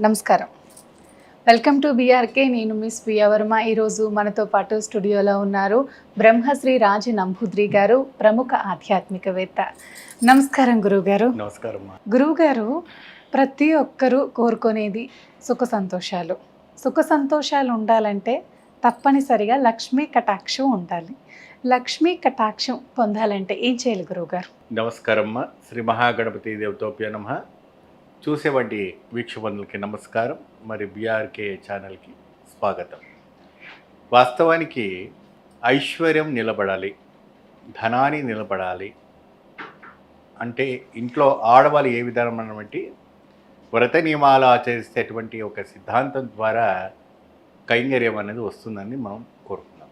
నమస్కారం. Welcome to BRK నేను miss Priya Varma. ఈరోజు మనతో పాటు స్టూడియోలో ఉన్నారు బ్రహ్మశ్రీ రాజు నంబూద్రి గారు ప్రముఖ ఆధ్యాత్మికవేత్త. నమస్కారం గురువుగారు. నమస్కారం గురువుగారు ప్రతి ఒక్కరూ కోరుకునేది సుఖ సంతోషాలు. సుఖ సంతోషాలు ఉండాలంటే తప్పనిసరిగా లక్ష్మీ కటాక్షం ఉండాలి. లక్ష్మీ కటాక్షం పొందాలంటే ఏం చేయాలి గురువుగారు? నమస్కారం అమ్మా. శ్రీ మహాగణపతి దేవతోప్య నమ. చూసేవంటి వీక్షబంధులకి నమస్కారం. మరి బీఆర్కే ఛానల్కి స్వాగతం. వాస్తవానికి ఐశ్వర్యం నిలబడాలి ధనాన్ని నిలబడాలి అంటే ఇంట్లో ఆడవాళ్ళు ఏ విధానమైనటువంటి వ్రత నియమాలు ఆచరిస్తేటువంటి ఒక సిద్ధాంతం ద్వారా కైంగర్యం అనేది వస్తుందని మనం కోరుకున్నాం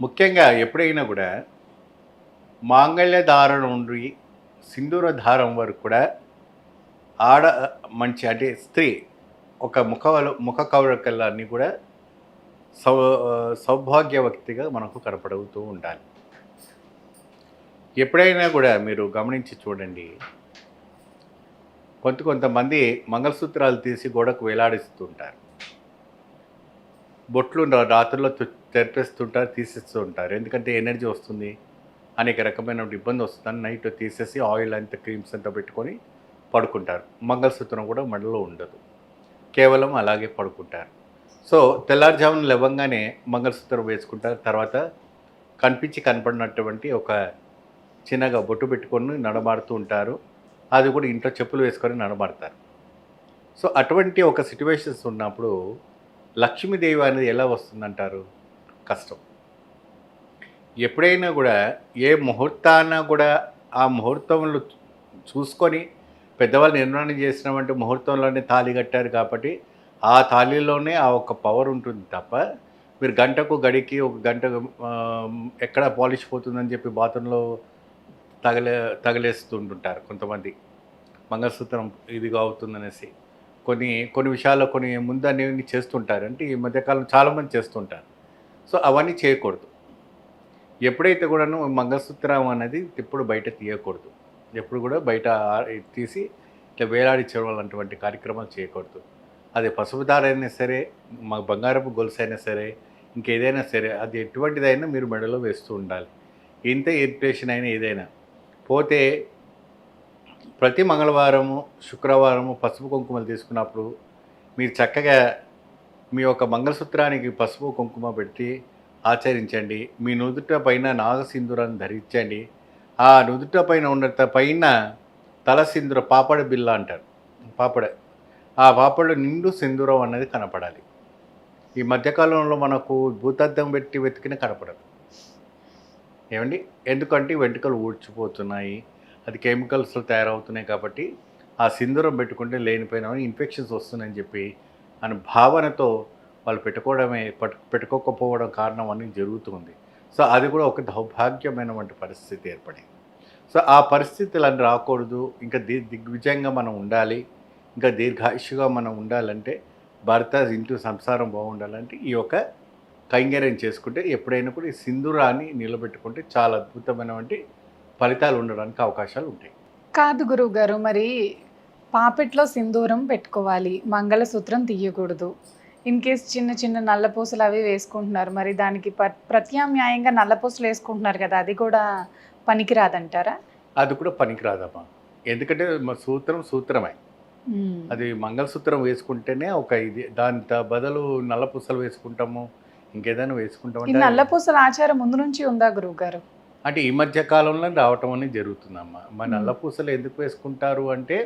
ముఖ్యంగా ఎప్పుడైనా కూడా మాంగళ్య ధారణ నుండి సింధూర దారం వరకు కూడా ఆడ మంచి అంటే స్త్రీ ఒక ముఖ ముఖ కవళకలన్నీ కూడా సౌ సౌభాగ్యవక్తిగా మనకు కనపడుతూ ఉండాలి. ఎప్పుడైనా కూడా మీరు గమనించి చూడండి. కొంత కొంతమంది మంగళసూత్రాలు తీసి గోడకు వేలాడిస్తుంటారు. బొట్లు రాత్రుల్లో తెరిపేస్తుంటారు తీసేస్తూ ఉంటారు. ఎందుకంటే ఎనర్జీ వస్తుంది. అనేక రకమైన ఇబ్బంది వస్తుందని నైట్ తీసేసి ఆయిల్ అంత క్రీమ్స్ అంతా పెట్టుకొని పడుకుంటారు. మంగళసూత్రం కూడా మెడలో ఉండదు. కేవలం అలాగే పడుకుంటారు. సో తెల్లారుజామున లేవంగానే మంగళసూత్రం వేసుకుంటారు. తర్వాత కనిపించి కనపడినటువంటి ఒక చిన్నగా బొట్టు పెట్టుకొని నడమాడుతూ ఉంటారు. అది కూడా ఇంట్లో చెప్పులు వేసుకొని నడమాడతారు. సో అటువంటి ఒక సిట్యువేషన్స్ ఉన్నప్పుడు లక్ష్మీదేవి అనేది ఎలా వస్తుందంటారు? కష్టం. ఎప్పుడైనా కూడా ఏ ముహూర్తాన కూడా ఆ ముహూర్తంలో చూసుకొని పెద్దవాళ్ళు నిర్మాణం చేసినటువంటి ముహూర్తంలోనే తాళి కట్టారు కాబట్టి ఆ తాళిలోనే ఆ ఒక పవర్ ఉంటుంది తప్ప మీరు గంటకు గడికి ఒక గంట ఎక్కడ పాలిష్ పోతుందని చెప్పి బాత్రూంలో తగలే తగిలేస్తుంటుంటారు కొంతమంది. మంగళసూత్రం ఇదిగా అవుతుందనేసి. కొన్ని కొన్ని విషయాల్లో కొన్ని ముందు అనేవి చేస్తుంటారు. అంటే ఈ మధ్యకాలం చాలామంది చేస్తుంటారు. సో అవన్నీ చేయకూడదు. ఎప్పుడైతే కూడాను మంగళసూత్రం అనేది ఎప్పుడు బయట తీయకూడదు. ఎప్పుడు కూడా బయట తీసి ఇట్లా వేలాడి అలాంటివంటి కార్యక్రమాలు చేయకూడదు. అది పసుపు దార సరే మా బంగారపు గొలుసు అయినా సరే ఇంకేదైనా సరే అది ఎటువంటిదైనా మీరు మెడలో వేస్తూ ఉండాలి. ఇంత ఇరిటేషన్ అయినా ఏదైనా. పోతే ప్రతి మంగళవారము శుక్రవారము పసుపు కుంకుమలు తీసుకున్నప్పుడు మీరు చక్కగా మీ యొక్క మంగళసూత్రానికి పసుపు కుంకుమ పెట్టి ఆచరించండి. మీ నుదుట పైన నాగసింధురాన్ని ధరించండి. ఆ నుదుట పైన ఉన్న పైన తల సింధుర పాపడ బిల్ల అంటారు. పాపడ. ఆ పాపడ నిండు సింధూరం అనేది కనపడాలి. ఈ మధ్యకాలంలో మనకు భూతద్దం పెట్టి వెతికిన కనపడదు. ఏమండి? ఎందుకంటే ఈ వెంట్రుకలు ఊడ్చిపోతున్నాయి. అది కెమికల్స్లో తయారవుతున్నాయి కాబట్టి ఆ సింధూరం పెట్టుకుంటే లేనిపోయినా ఇన్ఫెక్షన్స్ వస్తున్నాయని చెప్పి అని భావనతో వాళ్ళు పెట్టుకోవడమే పట్టు పెట్టుకోకపోవడం కారణం అనేది జరుగుతుంది సో అది కూడా ఒక దౌర్భాగ్యమైనటువంటి పరిస్థితి ఏర్పడింది. సో ఆ పరిస్థితులు రాకూడదు. ఇంకా ది దిగ్విజయంగా మనం ఉండాలి. ఇంకా దీర్ఘాయుషుగా మనం ఉండాలంటే భర్త ఇంటూ సంసారం బాగుండాలంటే ఈ యొక్క కైంగర్యం చేసుకుంటే ఎప్పుడైనా కూడా ఈ సింధూరాన్ని నిలబెట్టుకుంటే చాలా అద్భుతమైనటువంటి ఫలితాలు ఉండడానికి అవకాశాలు ఉంటాయి. కాదు గురువు గారు మరి పాపెట్లో సింధూరం పెట్టుకోవాలి. మంగళసూత్రం తీయకూడదు. ఇన్ కేస్ చిన్న చిన్న నల్లపూసలు అవి వేసుకుంటున్నారు మరి దానికి ప్రత్యామ్నాయంగా నల్లపూసలు వేసుకుంటున్నారు కదా అది కూడా పనికిరాదంటారా? అది కూడా పనికిరాదమ్మా. ఎందుకంటే మా సూత్రం సూత్రమే. అది మంగళసూత్రం వేసుకుంటేనే ఒక ఇది దాని బదులు నల్ల పూసలు వేసుకుంటాము ఇంకేదైనా ఈ వేసుకుంటామంటే నల్లపూసల ఆచారం ముందు నుంచి ఉందా గురువు గారు అంటే ఈ మధ్య కాలంలో రావటం అనేది జరుగుతుందమ్మా. మా మ్మ్. నల్ల పూసలు ఎందుకు వేసుకుంటారు అంటే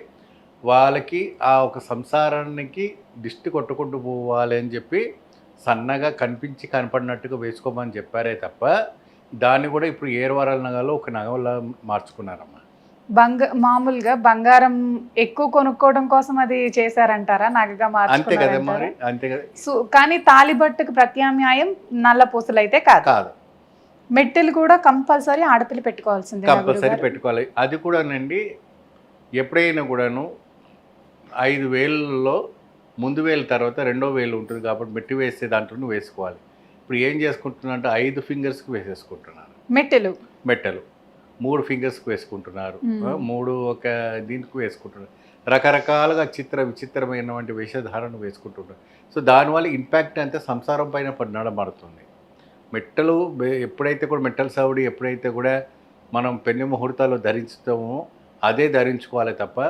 వాళ్ళకి ఆ ఒక సంసారానికి దిష్టి కొట్టుకుంటూ పోవాలి అని చెప్పి సన్నగా కనిపించి కనపడినట్టుగా వేసుకోమని చెప్పారే తప్ప దాన్ని కూడా ఇప్పుడు ఏరువారాల నగలో ఒక నగలా మార్చుకున్నారమ్మా. బంగ మామూలుగా బంగారం ఎక్కువ కొనుక్కోవడం కోసం అది చేశారంటారా? నగగా అంతే కదా మరి అంతే కదా. సో కానీ తాలిబట్టుకు ప్రత్యామ్నాయం నల్ల పూసలు అయితే కాదు. కాదు. మెట్టెలు కూడా కంపల్సరీ ఆడపిల్ల పెట్టుకోవాల్సిందే కంపల్సరీ పెట్టుకోవాలి. అది కూడానండి ఎప్పుడైనా కూడాను ఐదు వేలలో ముందు వేలు తర్వాత రెండో వేలు ఉంటుంది కాబట్టి మెట్టి వేసే దాంట్లో వేసుకోవాలి. ఇప్పుడు ఏం చేసుకుంటున్నారంటే ఐదు ఫింగర్స్కి వేసేసుకుంటున్నారు. మెట్టెలు. మెట్టలు. మూడు ఫింగర్స్కి వేసుకుంటున్నారు. మూడు ఒక దీనికి వేసుకుంటున్నారు. రకరకాలుగా చిత్ర విచిత్రమైనటువంటి వేషధారణ వేసుకుంటుంటారు సో దానివల్ల ఇంపాక్ట్ అంతా సంసారం పైన నడబడుతుంది. మెట్టలు ఎప్పుడైతే కూడా మెట్టల సవుడి ఎప్పుడైతే కూడా మనం పెళ్ళి ముహూర్తాలు ధరించుతామో అదే ధరించుకోవాలి తప్ప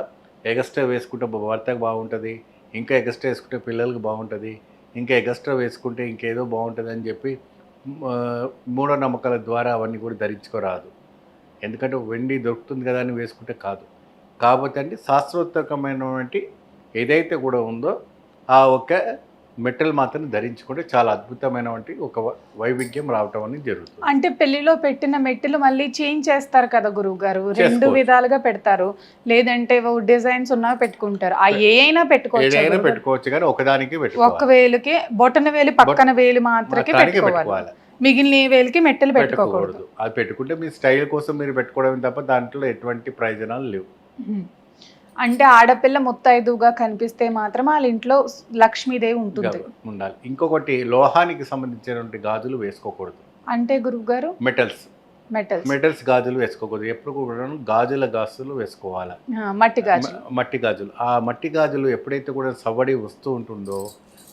ఎగస్ట్రా వేసుకుంటే భర్తకు బాగుంటుంది ఇంకా ఎగస్ట్రా వేసుకుంటే పిల్లలకు బాగుంటుంది ఇంకా ఎగస్ట్రా వేసుకుంటే ఇంకేదో బాగుంటుంది అని చెప్పి మూఢనమ్మకాల ద్వారా అవన్నీ కూడా ధరించుకోరాదు. ఎందుకంటే వెండి దొరుకుతుంది కదా అని వేసుకుంటే కాదు. కాబట్టి అంటే శాస్త్రోత్తకమైనటువంటి ఏదైతే కూడా ఉందో ఆ ఒక్క మెటల్ మాత్రం ధరించుకుంటే చాలా అద్భుతమైనటువంటి ఒక వైవిధ్యం రావటం అనేది జరుగుతుంది. అంటే పెళ్ళిలో పెట్టిన మెట్టులు మళ్ళీ చేంజ్ చేస్తారు కదా గురువు గారు. రెండు. విధాలుగా పెడతారు. లేదంటే డిజైన్స్ ఉన్నవి పెట్టుకుంటారు. ఆ ఏ అయినా పెట్టుకోవచ్చు? పెట్టుకోవచ్చు కానీ ఒకదానికి పెట్టుకోవాలి. వేలుకి బొటన వేలు పక్కన వేలు మాత్రమే పెట్టుకోవాలి. మిగిలిన వేలుకి మెట్టలు పెట్టుకోకూడదు. అది పెట్టుకుంటే మీ స్టైల్ కోసం మీరు పెట్టుకోవడం తప్ప దాంట్లో ఎటువంటి ప్రయోజనాలు లేవు. అంటే ఆడపిల్ల ముత్తైదుగా కనిపిస్తే మాత్రం వాళ్ళ ఇంట్లో లక్ష్మీదేవి ఉంటుంది. ఉండాలి. ఇంకొకటి లోహానికి సంబంధించినటువంటి గాజులు వేసుకోకూడదు. అంటే గురువు గారు మెటల్స్ మెటల్స్ మెటల్స్ గాజులు వేసుకోకూడదు. ఎప్పుడు కూడా గాజుల గాజులు వేసుకోవాలి. మట్టి గాజు మ- మట్టి గాజులు. ఆ మట్టి గాజులు ఎప్పుడైతే కూడా సవ్వడి వస్తూ ఉంటుందో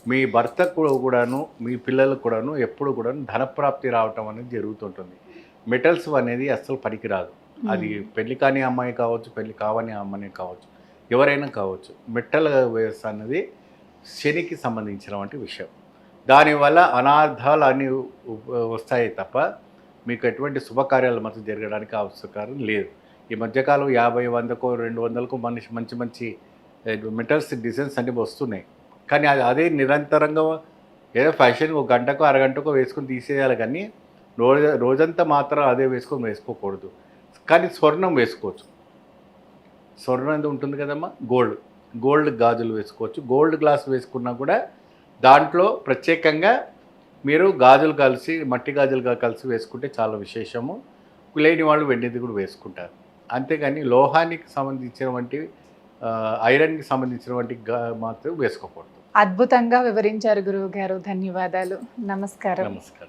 మీ భర్తకు కూడా- కూడాను మీ పిల్లలకు కూడాను ఎప్పుడు కూడా ధనప్రాప్తి రావటం అనేది జరుగుతుంటుంది. మెటల్స్ అనేది అస్సలు పనికిరాదు. అది పెళ్ళి కాని అమ్మాయి కావచ్చు పెళ్ళి కావని అమ్మాయి కావచ్చు. ఎవరైనా కావచ్చు. మెట్టల వయస్సు అన్నది శనికి సంబంధించినటువంటి విషయం. దానివల్ల అనార్థాలు అన్నీ వస్తాయి తప్ప మీకు ఎటువంటి శుభకార్యాలు మాత్రం జరగడానికి అవసరం లేదు. ఈ మధ్యకాలం యాభై వందకో రెండు వందలకు మనిషి మంచి మంచి మెటల్స్ డిజైన్స్ అన్నీ వస్తున్నాయి. కానీ అది అదే నిరంతరంగా ఏదో ఫ్యాషన్ ఒక గంటకు అరగంటకు వేసుకొని తీసేయాలి కానీ రోజు రోజంతా మాత్రం అదే వేసుకొని వేసుకోకూడదు. కానీ స్వర్ణం వేసుకోవచ్చు. స్వర్ణం ఉంటుంది కదమ్మా? గోల్డ్ గోల్డ్ గాజులు వేసుకోవచ్చు. గోల్డ్ గ్లాస్ వేసుకున్నా కూడా దాంట్లో ప్రత్యేకంగా మీరు గాజులు కలిసి మట్టి గాజులుగా కలిసి వేసుకుంటే చాలా విశేషము. లేని వాళ్ళు వెండిది కూడా వేసుకుంటారు. అంతేగాని లోహానికి సంబంధించినటువంటి ఐరన్కి సంబంధించినటువంటి మాత్రం వేసుకోకూడదు. అద్భుతంగా వివరించారు గురువు గారు ధన్యవాదాలు. నమస్కారం. నమస్కారం.